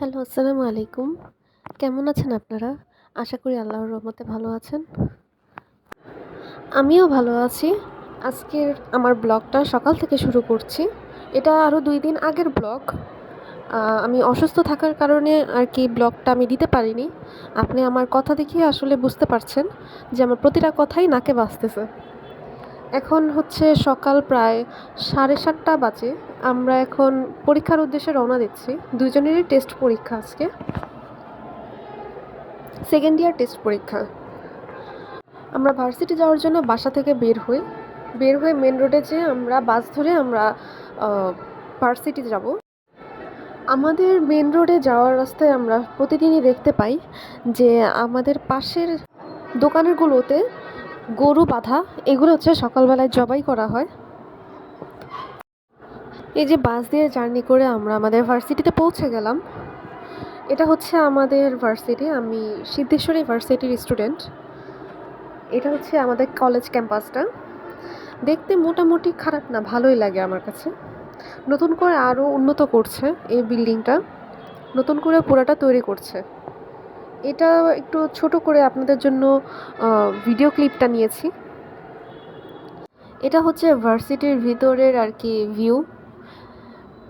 Hello, আসসালামু আলাইকুম। কেমন আছেন আপনারা? আশা করি আল্লাহর রহমতে ভালো আছেন। আমিও ভালো আছি। আজকের আমার ব্লগটা সকাল থেকে শুরু করছি। এটা আরও দুই দিন আগের ব্লগ। আমি অসুস্থ থাকার কারণে আর কি ব্লগটা আমি দিতে পারিনি। আপনি আমার কথা দেখিয়ে আসলে বুঝতে পারছেন যে আমার প্রতিটা কথাই নাকে বাজতেছে। এখন হচ্ছে সকাল প্রায় সাড়ে সাতটা বাজে। আমরা এখন পরীক্ষার উদ্দেশ্যে রওনা দিচ্ছি। দুজনেরই টেস্ট পরীক্ষা আজকে। সেকেন্ড ইয়ার টেস্ট পরীক্ষা। আমরা ভার্সিটি যাওয়ার জন্য বাসা থেকে বের হই। বের হয়ে মেন রোডে যেয়ে আমরা বাস ধরে আমরা ভার্সিটি যাব। আমাদের মেন রোডে যাওয়ার রাস্তায় আমরা প্রতিদিনই দেখতে পাই যে আমাদের পাশের দোকানেরগুলোতে গরু বাঁধা, এগুলো হচ্ছে সকালবেলায় জবাই করা হয়। এই যে বাস দিয়ে জার্নি করে আমরা আমাদের ভার্সিটিতে পৌঁছে গেলাম। এটা হচ্ছে আমাদের ভার্সিটি, আমি সিদ্ধেশ্বরী ভার্সিটির স্টুডেন্ট। এটা হচ্ছে আমাদের কলেজ ক্যাম্পাসটা। দেখতে মোটামুটি খারাপ না, ভালোই লাগে আমার কাছে। নতুন করে আরও উন্নত করছে এই বিল্ডিংটা। নতুন করে পুরাটা তৈরি করছে। এটা একটু ছোট করে আপনাদের জন্য ভিডিও ক্লিপটা নিয়েছি। এটা হচ্ছে ভার্সিটির ভিতরের আর কি ভিউ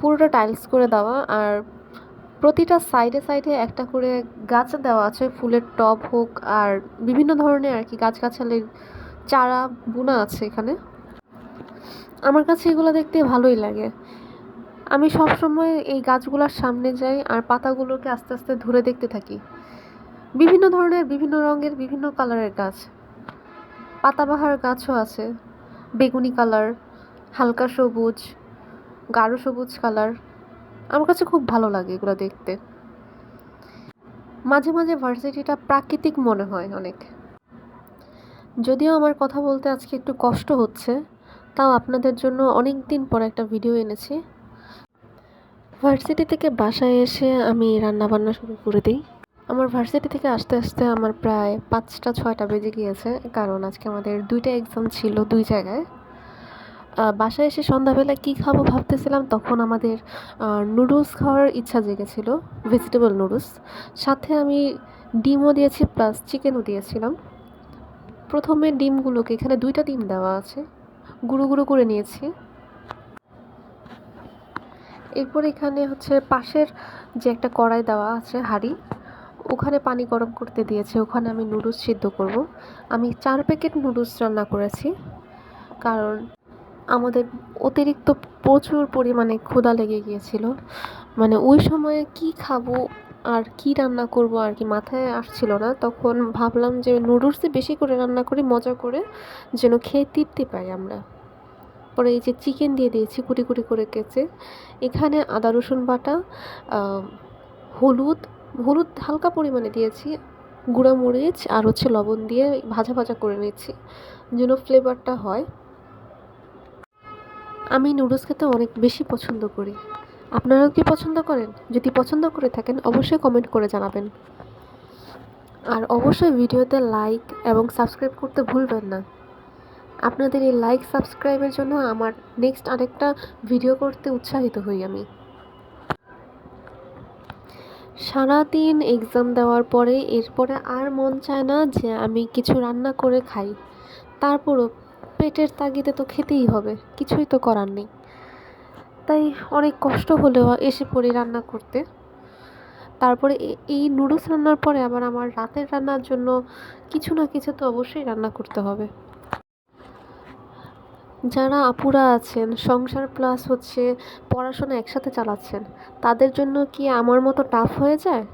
পুরোটা টাইলস করে দেওয়া আর প্রতিটা সাইডে সাইডে একটা করে গাছ দেওয়া আছে, ফুলের টব হোক আর বিভিন্ন ধরনের আর কি গাছগাছালির চারা, বোনা আছে এখানে। আমার কাছে এগুলো দেখতে ভালোই লাগে। আমি সবসময় এই গাছগুলোর সামনে যাই আর পাতাগুলোকে আস্তে আস্তে ধরে দেখতে থাকি। বিভিন্ন ধরনের, বিভিন্ন রঙের, বিভিন্ন কালারের গাছ। পাতাবাহার গাছও আছে। বেগুনি কালার, হালকা সবুজ, গাঢ় সবুজ কালার। আমার কাছে খুব ভালো লাগে এগুলো দেখতে। মাঝে মাঝে ভার্সিটিটা প্রাকৃতিক মনে হয় অনেক। যদিও আমার কথা বলতে আজকে একটু কষ্ট হচ্ছে, তাও আপনাদের জন্য অনেক দিন পর একটা ভিডিও এনেছি। ভার্সিটি থেকে বাসায় এসে আমি রান্না বান্না শুরু করে দিই। আমার ভার্সিটি থেকে আসতে আসতে আমার প্রায় পাঁচটা, ছয়টা বেজে গিয়েছে, কারণ আজকে আমাদের দুইটা এক্সাম ছিল দুই জায়গায়। বাসায় এসে সন্ধ্যাবেলা কী খাব ভাবতেছিলাম, তখন আমাদের নুডলস খাওয়ার ইচ্ছা জেগেছিল ভেজিটেবল নুডলস সাথে আমি ডিমও দিয়েছি প্লাস চিকেনও দিয়েছিলাম। প্রথমে ডিমগুলোকে এখানে দুইটা ডিম দেওয়া আছে, গুঁড়ো গুঁড়ো করে নিয়েছি। এরপর এখানে হচ্ছে পাশের যে একটা কড়াই দেওয়া আছে, হাঁড়ি ওখানে পানি গরম করতে দিয়েছে, ওখানে আমি নুডলস সিদ্ধ করব। আমি চার প্যাকেট নুডলস রান্না করেছি, কারণ আমাদের অতিরিক্ত প্রচুর পরিমাণে ক্ষুধা লেগে গিয়েছিল। মানে ওই সময়ে কি খাব আর কি রান্না করব আর কি মাথায় আসছিল না। তখন ভাবলাম যে নুডলসই বেশি করে রান্না করি, মজা করে যেন খেয়ে তৃপ্তি পাই আমরা। পরে এই যে চিকেন দিয়ে দিয়েছি কুটি কুটি করে কেচে, এখানে আদা রসুন বাটা হলুদ হলুদ হালকা পরিমাণে দিয়েছি, গুঁড়া মরিচ আর হচ্ছে লবণ দিয়ে ভাজা ভাজা করে নিচ্ছি যেন ফ্লেভারটা হয়। আমি নুডলস খেতে অনেক বেশি পছন্দ করি। আপনারাও কি পছন্দ করেন? যদি পছন্দ করে থাকেন, অবশ্যই কমেন্ট করে জানাবেন। আর অবশ্যই ভিডিওতে লাইক এবং সাবস্ক্রাইব করতে ভুলবেন না। আপনাদের এই লাইক সাবস্ক্রাইবের জন্য আমার নেক্সট আরেকটা ভিডিও করতে উৎসাহিত হই আমি। সারাদিন এক্সাম দেওয়ার পরে এরপরে আর মন চায় না যে আমি কিছু রান্না করে খাই। তারপরও পেটের তাগিদে তো খেতেই হবে, কিছুই তো করার নেই। তাই অনেক কষ্ট হলেও এসে পড়ি রান্না করতে। তারপরে এই নুডলস রান্নার পরে আবার আমার রাতের রান্নার জন্য কিছু না কিছু তো অবশ্যই রান্না করতে হবে। যারা আপুরা আছেন, সংসার প্লাস হচ্ছে পড়াশোনা একসাথে চালাচ্ছেন, তাদের জন্য কি আমার মতো টাফ হয়ে যায়?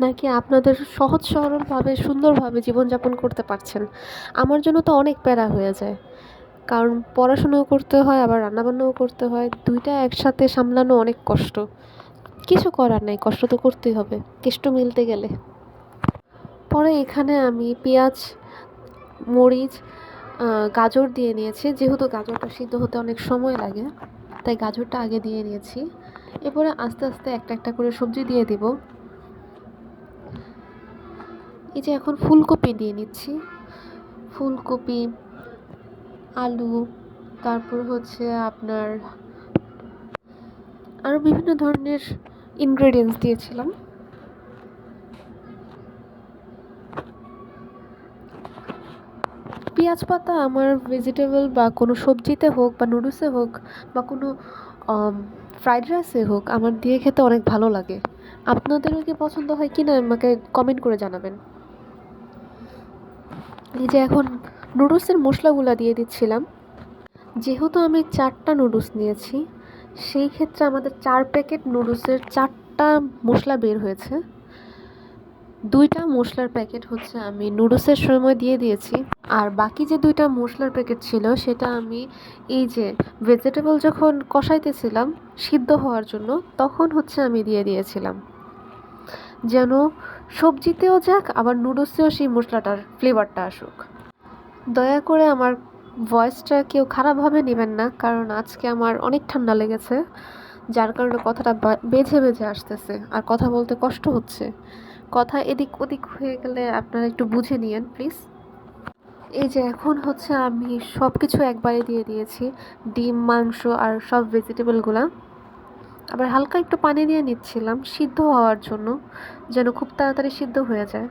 নাকি আপনাদের সহজ সরলভাবে, সুন্দরভাবে জীবনযাপন করতে পারছেন? আমার জন্য তো অনেক প্যারা হয়ে যায়। কারণ পড়াশোনাও করতে হয়, আবার রান্নাবান্নাও করতে হয়, দুইটা একসাথে সামলানো অনেক কষ্ট। কিছু করার নাই, কষ্ট তো করতেই হবে, কেষ্ট মিলতে গেলে। পরে এখানে আমি পেঁয়াজ, মরিচ গাজর দিয়ে নিয়েছি। যেহেতু গাজরটা সিদ্ধ হতে অনেক সময় লাগে, তাই গাজরটা আগে দিয়ে নিয়েছি। এরপরে আস্তে আস্তে একটা একটা করে সবজি দিয়ে দিব। এই যে এখন ফুলকপি দিয়ে নিচ্ছি। ফুলকপি, আলু, তারপর হচ্ছে আপনার আরও বিভিন্ন ধরনের ইনগ্রেডিয়েন্টস দিয়েছিলাম। পেঁয়াজ পাতা আমার ভেজিটেবল বা কোনো সবজিতে হোক বা নুডলসে হোক বা কোনো ফ্রাইড রাইসে হোক, আমার দিয়ে খেতে অনেক ভালো লাগে। আপনাদেরও কি পছন্দ হয় কি না আমাকে কমেন্ট করে জানাবেন। এই যে এখন নুডলসের মশলাগুলো দিয়ে দিচ্ছিলাম। যেহেতু আমি চারটা নুডলস নিয়েছি, সেই ক্ষেত্রে আমাদের চার প্যাকেট নুডলসের চারটা মশলা বের হয়েছে। দুইটা মশলার প্যাকেট হচ্ছে আমি নুডলসের সময় দিয়ে দিয়েছি। আর বাকি যে দুইটা মশলার প্যাকেট ছিল, সেটা আমি এই যে ভেজিটেবল যখন কষাইতেছিলাম সিদ্ধ হওয়ার জন্য, তখন হচ্ছে আমি দিয়ে দিয়েছিলাম। যেন সবজিতেও যাক, আবার নুডলসেও সেই মশলাটার ফ্লেভারটা আসুক। দয়া করে আমার ভয়েসটা কেউ খারাপভাবে নেবেন না, কারণ আজকে আমার অনেক ঠান্ডা লেগেছে, যার কারণে কথাটা বা- বেঝে বেঝে আসতেছে, আর কথা বলতে কষ্ট হচ্ছে। কথা এদিক ওদিক হয়ে গেলে আপনারা একটু বুঝে নিয়েন প্লিজ এই যে এখন হচ্ছে আমি সব কিছু একবারে দিয়ে দিয়েছি। ডিম, মাংস আর সব ভেজিটেবলগুলো আবার হালকা একটু পানি দিয়ে নিচ্ছিলাম সিদ্ধ হওয়ার জন্য, যেন খুব তাড়াতাড়ি সিদ্ধ হয়ে যায়।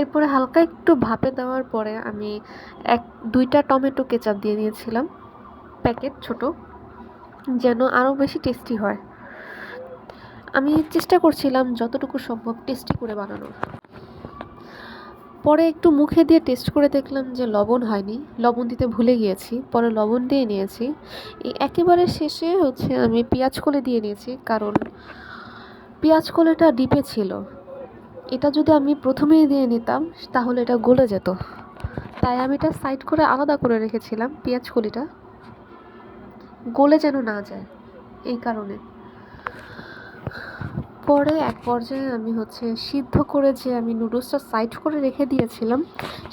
এরপরে হালকা একটু ভাপে দেওয়ার পরে আমি এক, দুইটা টমেটো কেচাপ দিয়ে দিয়েছিলাম প্যাকেট ছোট, যেন আরও বেশি টেস্টি হয়। আমি চেষ্টা করছিলাম যতটুকু সম্ভব টেস্টি করে বানানোর। পরে একটু মুখে দিয়ে টেস্ট করে দেখলাম যে লবণ হয়নি। লবণ দিতে ভুলে গিয়েছি, পরে লবণ দিয়ে নিয়েছি। একেবারে শেষে হচ্ছে আমি পেঁয়াজ কলে দিয়ে নিয়েছি, কারণ পেঁয়াজ কলেটা ডিপে ছিল। এটা যদি আমি প্রথমেই দিয়ে নিতাম, তাহলে এটা গলে যেত। তাই আমি এটা সাইড করে আলাদা করে রেখেছিলাম পেঁয়াজ কলিটা। গলে যেন না যায়, এই কারণে। পরে এক পর্যায়ে আমি হচ্ছে সিদ্ধ করে যে আমি নুডলসটা সাইড করে রেখে দিয়েছিলাম,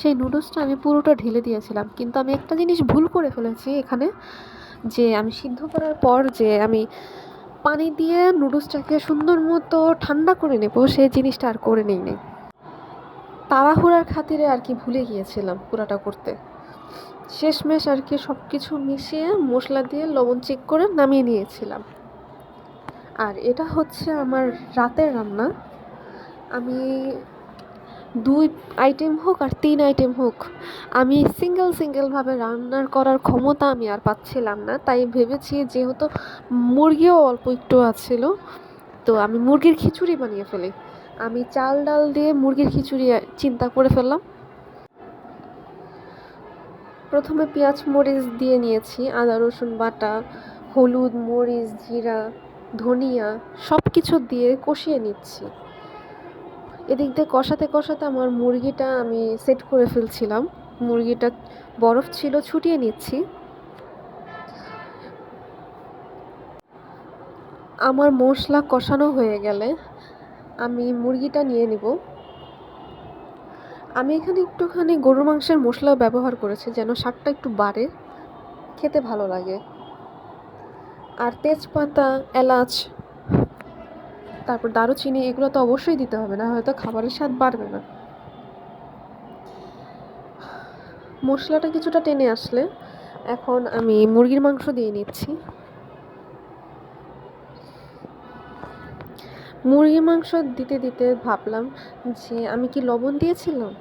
সেই নুডলসটা আমি পুরোটা ঢেলে দিয়েছিলাম। কিন্তু আমি একটা জিনিস ভুল করে ফেলেছি এখানে, যে আমি সিদ্ধ করার পর যে আমি পানি দিয়ে নুডলসটাকে সুন্দর মতো ঠান্ডা করে নেব, সেই জিনিসটা আর করে নিই নি। তাড়াহুড়ার খাতিরে আর কি ভুলে গিয়েছিলাম পুরাটা করতে। শেষমেশ আর কি সব কিছু মিশিয়ে মশলা দিয়ে লবণ চেক করে নামিয়ে নিয়েছিলাম। আর এটা হচ্ছে আমার রাতের রান্না। আমি দুই আইটেম হোক আর তিন আইটেম হোক, আমি সিঙ্গেল সিঙ্গেলভাবে রান্নার করার ক্ষমতা আমি আর পাচ্ছিলাম না। তাই ভেবেছি যেহেতু মুরগিও অল্প একটু আছিল, তো আমি মুরগির খিচুড়ি বানিয়ে ফেলি। আমি চাল, ডাল দিয়ে মুরগির খিচুড়ি চিন্তা করে ফেললাম। প্রথমে পেঁয়াজ মরিচ দিয়ে নিয়েছি, আদা, রসুন বাটা, হলুদ, মরিচ, জিরা ধনিয়া সব কিছু দিয়ে কষিয়ে নিচ্ছি। এদিক দিয়ে কষাতে কষাতে আমার মুরগিটা আমি সেট করে ফেলছিলাম। মুরগিটা বরফ ছিল, ছুটিয়ে নিচ্ছি। আমার মশলা কষানো হয়ে গেলে আমি মুরগিটা নিয়ে নিব। আমি এখানে একটুখানি গরুর মাংসের মশলা ব্যবহার করেছি যেন স্বাদটা একটু বাড়ে, খেতে ভালো লাগে। আর তেজপাতা, এলাচ, তারপর দারুচিনি এগুলো তো অবশ্যই দিতে হবে, না হয়তো খাবারের স্বাদ বাড়বে না। মশলাটা কিছুটা টেনে আসলে, এখন আমি মুরগির মাংস দিয়ে নিচ্ছি। মুরগির মাংস দিতে দিতে ভাবলাম যে আমি কি লবণ দিয়েছিলাম?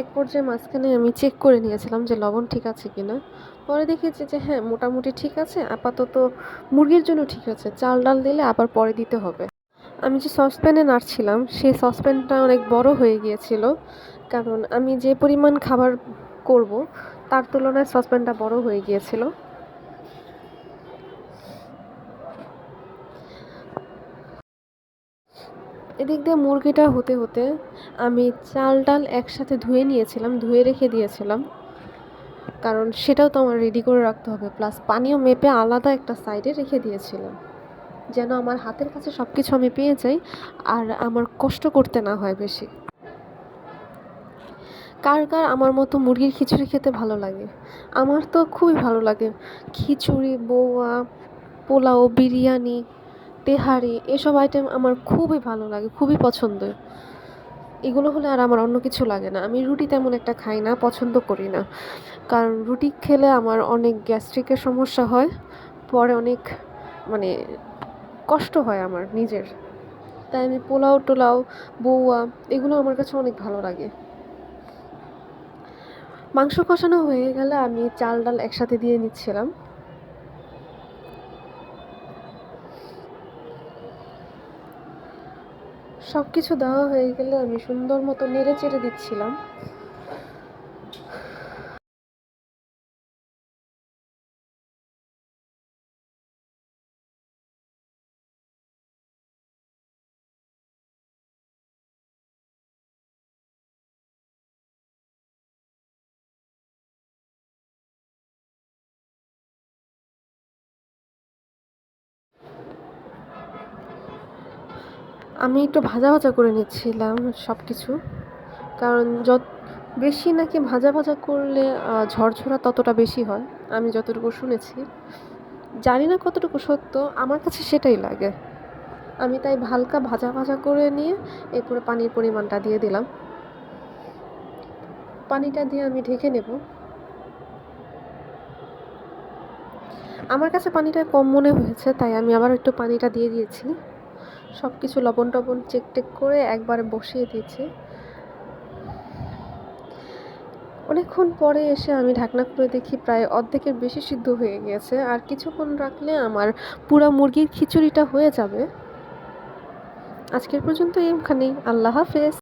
এক পর্যায়ে মাঝখানে আমি চেক করে নিয়েছিলাম যে লবণ ঠিক আছে কিনা। পরে দেখেছি যে হ্যাঁ মোটামুটি ঠিক আছে, আপাতত মুরগির জন্য ঠিক আছে, চাল ডাল দিলে আবার পরে দিতে হবে। আমি যে সসপ্যানে নাড়ছিলাম, সেই সসপ্যানটা অনেক বড় হয়ে গিয়েছিল। কারণ আমি যে পরিমাণ খাবার করব, তার তুলনায় সসপ্যানটা বড় হয়ে গিয়েছিল। এদিক দিয়ে মুরগিটা হতে হতে আমি চাল ডাল একসাথে ধুয়ে নিয়েছিলাম, ধুয়ে রেখে দিয়েছিলাম। কারণ সেটাও তো আমার রেডি করে রাখতে হবে। প্লাস পানিও মেপে আলাদা একটা সাইডে রেখে দিয়েছিলাম। যেন আমার হাতের কাছে সব কিছু আমি পেয়ে যাই আর আমার কষ্ট করতে না হয় বেশি। কার কার আমার মতো মুরগির খিচুড়ি খেতে ভালো লাগে? আমার তো খুবই ভালো লাগে। খিচুড়ি, বৌয়া, পোলাও, বিরিয়ানি তেহারি, এসব আইটেম আমার খুবই ভালো লাগে, খুবই পছন্দের। এগুলো হলে আর আমার অন্য কিছু লাগে না। আমি রুটি তেমন একটা খাই না, পছন্দ করি না। কারণ রুটি খেলে আমার অনেক গ্যাস্ট্রিকের সমস্যা হয়, পরে অনেক মানে কষ্ট হয় আমার নিজের। তাই আমি পোলাও, টোলাও, বৌয়া, এগুলো আমার কাছে অনেক ভালো লাগে। মাংস কষানো হয়ে গেলে আমি চাল, ডাল একসাথে দিয়ে নিচ্ছিলাম। সব কিছু দেওয়া হয়ে গেলে আমি সুন্দর মতো নেড়ে চেড়ে দিচ্ছিলাম। আমি একটু ভাজা ভাজা করে নিচ্ছিলাম সব কিছু কারণ যত বেশি নাকি ভাজা ভাজা করলে ঝরঝরা ততটা বেশি হয়, আমি যতটুকু শুনেছি। জানি না কতটুকু সত্য, আমার কাছে সেটাই লাগে। আমি তাই হালকা ভাজা ভাজা করে নিয়ে এরপরে পানির পরিমাণটা দিয়ে দিলাম। পানিটা দিয়ে আমি ঢেকে নেব। আমার কাছে পানিটা কম মনে হয়েছে, তাই আমি আবার একটু পানিটা দিয়ে দিয়েছি। সব কিছু লবণ টবণ চেক টেক করে একবারে বসিয়ে দিয়েছি। অনেকক্ষণ পরে এসে আমি ঢাকনা খুলে দেখি প্রায় অর্ধেকের বেশি সিদ্ধ হয়ে গিয়েছে আর কিছুক্ষণ রাখলে আমার পুরা মুরগির খিচুড়িটা হয়ে যাবে। আজকের পর্যন্ত এইখানেই আল্লাহ হাফেজ।